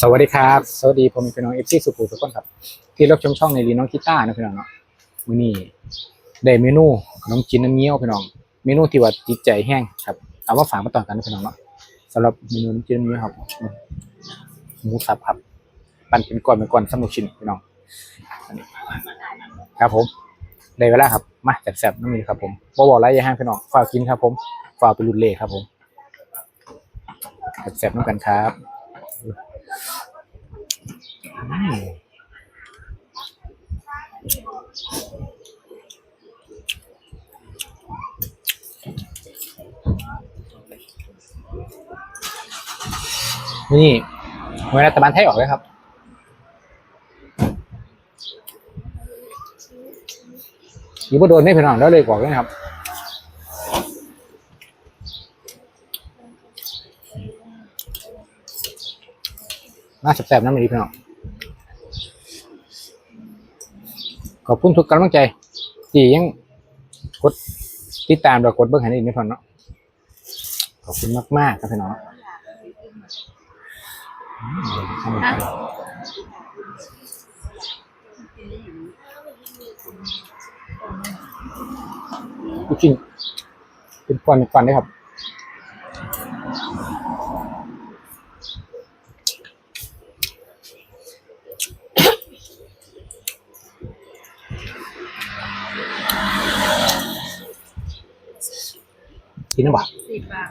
สวัสดีครับ สวัสดีผมเป็นน้องเอฟซีสุขุมทุกคนครับ ที่รับชมช่องในรีน้องกีตาร์นะพี่น้องเนาะมื้อนี้ได้เมนูขนมจีนน้ำเงี้ยวพี่น้อง เมนูที่ว่าติดใจแห้งครับเอาว่าฝากมาต่อกันนะพี่น้องเนาะสำหรับเมนูน้ำจีนน้ำเงี้ยวครับหมูสับครับปั่นเป็นก้อนเป็นก้อนสำหรับชิ้นพี่น้องนี่ครับผมได้เวลาครับมาแซ่บๆน้ำมันครับผมบ่บอกไรอย่าห้างพี่น้องฝากกินครับ ผมฝากไปรุ่นเล่ครับผมแซ่บๆน้ำกันครับ นี่เวลาตะบันไทยออกเลยครับอยู่บ่โดนไม่พี่น้องแล้วเลยกว่าเลยนะครับ น่าแสบๆน้ำมันดีพี่น้องขอบคุณทุกกำลังใจที่ยังกดติดตามเรากดเบิ้งให้อีกนิดพอเนาะขอบคุณมากๆครับพี่น้องลูกชิ้นเป็นก้อนเป็นก้อนได้ครับ กินน้ำบาสิบบาท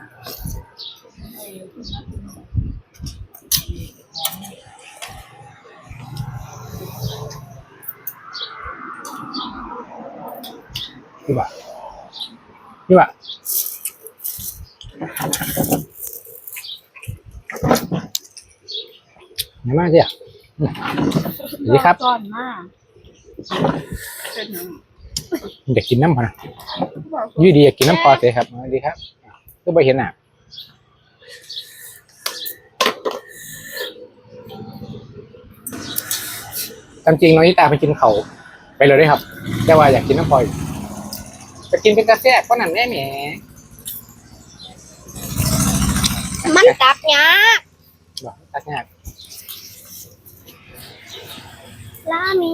นี่บานี่บาไหนมากเจียอืมสวัสดีครับก่อนมากเป็นหยัง อยากกินน้ำพอนะบอกอยูดีอยากกินน้ำพอเสียครับสวัสดีครับ ก็ไปเห็นอะตามจริงน้องนิตาไปกินเขาไปเลยได้ครับ แต่ว่าอยากกินน้ำพลอยจะกินเป็นกาแฟก็นั่นแน่แหมมันกลับยากบอกตักงานลามี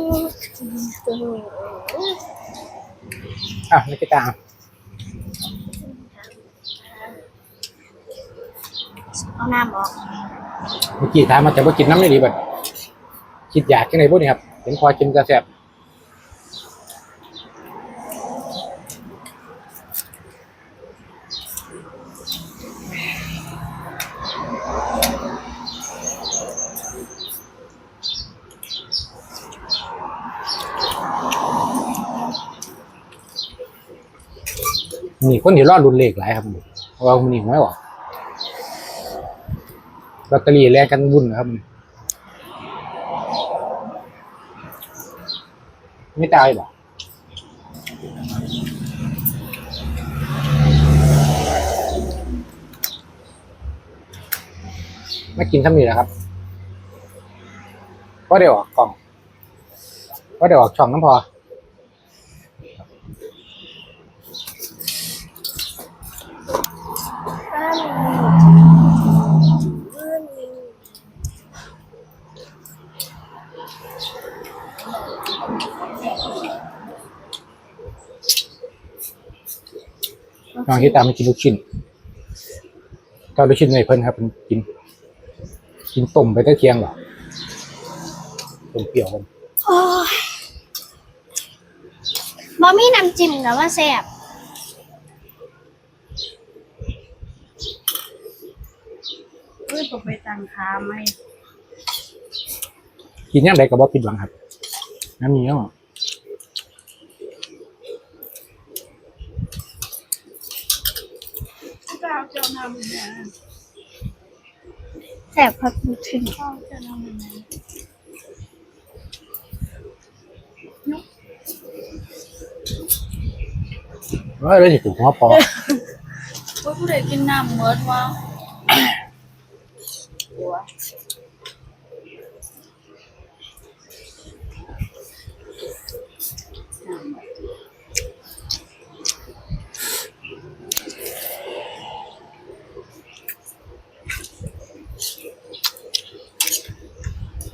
อะนักกีตาร์เอาน้ำออกเมื่อกี้ถามมาแต่ว่ากินน้ำไม่ดีแบบคิดอยากกินไหนพวกนี้ครับเห็นพอกินกาแฟ นี่คนที่รอดรุนเลขหลายครับเพราะว่ามันนี่ไม่ออกลอตเตอรี่แลกกันวุ่นนะครับไม่ตายหรอไม่กินทั้งนี้แหละครับก็ได้ออกกล่องก็ได้ออกช่องน้ำพอ น้องที่ตามมากินลูกชิ้นตอนลูกชิ้นในเพิ่นครับเป็นกิน กินต้มไปตั้งเที่ยงเหรอต้มเปรี้ยวกันโอ้ยบะมี่น้ำจิ้มกับว่าแซ่บเพื่อนผมไปตังค้าไหม กินย่างใดก็บ่ผิดหวังครับ น้ำนี้ก็เจ้าเจ้านำเนี่ยแซ่บครับถึงเจ้าเจ้านำเนี่ยว่าเลยสิถูกหัวพอว่าผู้ใดกินน้ำเมิดวะหัวน้ำเมิด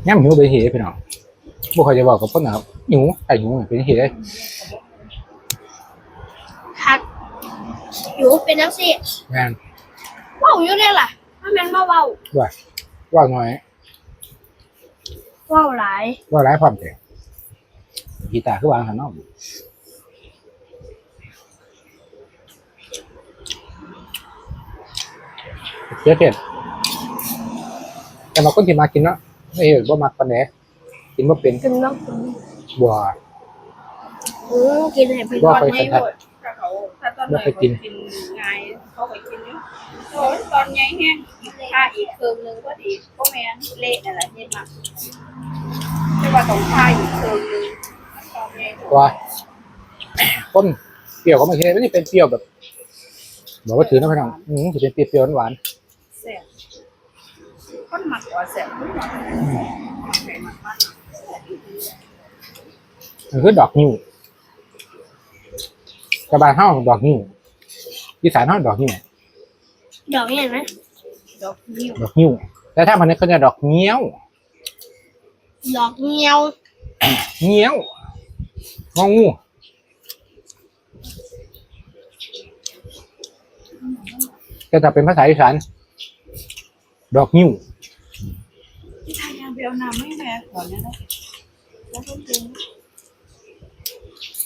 ย่ำหิวไปเหตุพี่น้องบ่ค่อยจะบอกกับคนนะครับหิวไอ้หิวเป็นเหตุได้คักอยู่เป็นนักสิแม่นเว้าอยู่เนี่ยล่ะถ้าแม่นมาเว้าว่าว่าน้อยเว้าหลายว่าร้ายความแต่กีตาร์คือวางข้างนอกเสียเผ็ดแต่มาคนที่มากินเนาะ ไม่เห็นว่ามักปานไหนกินว่าเป็นกินแล้วกินบัวอือกินให้เพิ่นบ่ตอนค่อยไม่สันหทัดมดถ้าเขาถ้าตอนไหนบ่ค่อยกิกินนง่ายเขาไปกินอยู่โอ้ยตอนใหญ่แห้งถ้าอีกเคิงหนึงก็ดีก็แม่นเละอะไรเย็นมากแต่ว่าต้องท่าอีกเคิงหนึงตอนใหญ่ว่าต้นเปรี้ยวก็ไม่ใช่ไม่ได้เป็นเปรี้ยวแบบบอกว่าถือนะพี่น้องอืมจะเป็นเปรี้ยวๆหวานแซ่บ คนหมักกว่าแซ่บคนหมักแซ่บมากๆมันคือดอกนิ้วกระบาลห้าดอกนิ้วอีสานห้าดอกนิ้วดอกเนี่ยนะๆดอกนิ้วดอกนิ้วแต่ถ้ามันนี้เขาจะดอกเงี้ยว ดอกเงียว เงี้ยวงองูแต่ถ้าเป็นภาษาอีสานดอกนิ้วที่ ไทยยังไปเอาน้ำไม่แม่ก่อนนะนะแล้วก็กิน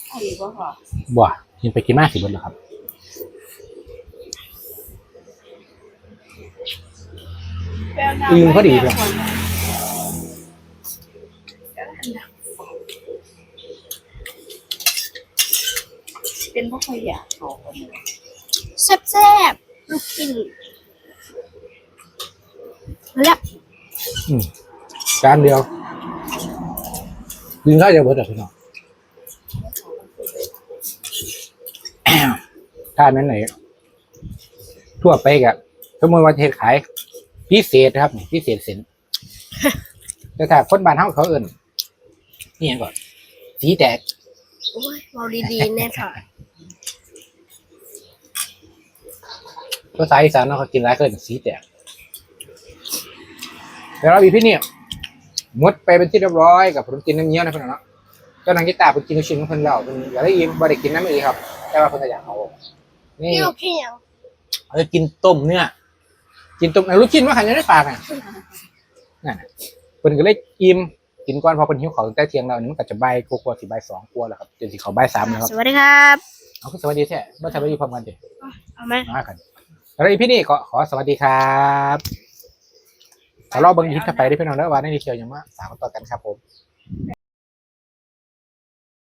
เอาอีกบ่ค่ะบ่ยินไปกินมากสิบนแล้วครับไปเอาน้ำอืมก็ดีให้เลแม่ยก่อนนะเป็นเพราะขยะเขาคนนี้แซ่บๆลูกกินมาแล้วอืม จานเดียวยิงข้าวจะเบิดอะพี่น้องถ้าแม่นไหนทั่วไปกะสมมติว่าเทศขาย พิเศษนะครับนี่พิเศษเส้นแต่ถ้าคนบ้านเฮาเขาเอิ้นนี่หยังก่อนสีแตกโอ้ยเว้าดีๆแน่ค่ะภาษาอีสานเนาะเขากินหลายเกินสีแตกเดี๋ยวเราอีพี่เนี่ยห มดไปเป็นที่เรียบร้อยกับผมกินน้ำเงี้ยวนะเพื่อนเนาะเจ้านางกีตาร์เพิ่นกินลูกชิ้นของเพิ่นแล้วเพิ่นอยากได้ยินบ่ได้กินน้ำอีกครับ แต่ว่าเพิ่นก็อยากเอานี่พี่ลูกพี่ยังเออกินต้มเนื้อกินต้มเอาลูกชิ้นมาขันยังได้ปากอะนั่นน่ะเพิ่นก็เลยอิ่มกินก่อนเพอเพิ่นหิวข้าวตั้งแต่เที่ยงแล้วนี่มันก็จะบ่ายกว่าๆสิบ่ายสองกว่าแล้วครับจนสิเข้าบ่ายสามแล้วครับสวัสดีครับเอาคือสวัสดีแท้บ่สวัสดีพร้อมกันดิเอาไหม มากันแล้วอีพี่นี่ขอขอสวัสดีครับ ขอรอบเบิ่งคลิปต่อไปได้พี่น้องแล้วว่าในดีเชียวยังมาสามต่อกันครับผม